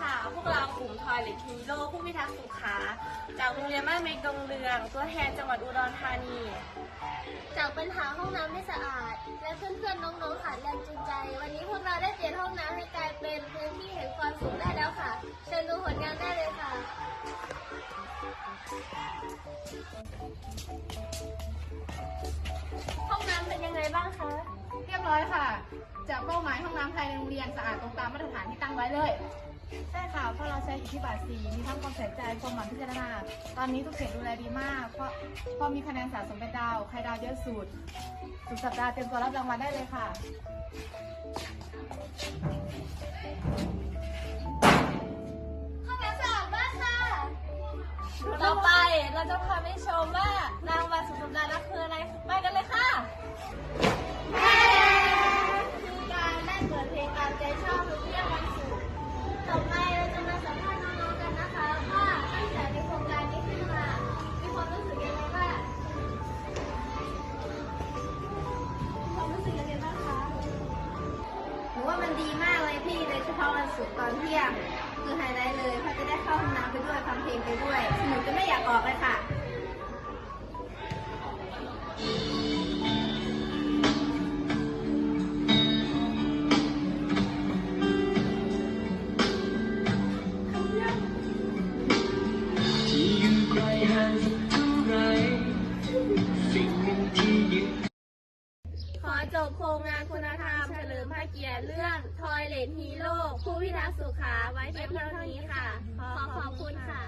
ค่ะ พวกเรากลุ่มทอยเล็กฮีโร่ผู้พิทักษ์สุขา จากโรงเรียนบ้านเมกดงเรือง ตัวแทนจังหวัดอุดรธานี จากปัญหาห้องน้ำไม่สะอาด และเพื่อนๆน้องๆขาดแรงจูงใจ วันนี้พวกเราได้เปลี่ยนห้องน้ำให้กลายเป็นพื้นที่แห่งความสุขได้แล้วค่ะ เชิญดูผลงานได้เลยค่ะห้องน้ำเป็นยังไงบ้างคะ เรียบร้อยค่ะ จากเป้าหมายห้องน้ำภายในโรงเรียนสะอาดตรงตามมาตรฐานที่ตั้งไว้เลย ใช่ค่ะเพราะเราใช้อิทธิบาทสีมีทั้งความใส่ใจความหมั่นพิจารณา ตอนนี้ทุกเขตดูแลดีมาก เพราะพอมีคะแนนสะสมเป็นดาว ใครดาวเยอะสุด สุดสัปดาห์เตรียมตัวรับรางวัลได้เลยค่ะห้องน้ำสะอาดมากค่ะต่อไปเราจะพาไปชมว่า ดีมากเลยพี่โดยเฉพาะวันศุกร์ตอนเที่ยงคือไฮไลท์เลยเพราะจะได้เข้าห้องน้ำไปด้วยฟังเพลงไปด้วยสนุกจะไม่อยากออกเลยค่ะที่อยู่ไกลห่างสักเท่าไรสิ่งหนึ่งที่ยึดขอจบโครงงานคุณ เกียรติเรื่องทอยเลนฮีโร่ผู้พิทักษ์สุขาไว้เพียงเท่านี้ค่ะ ขอขอบคุณค่ะ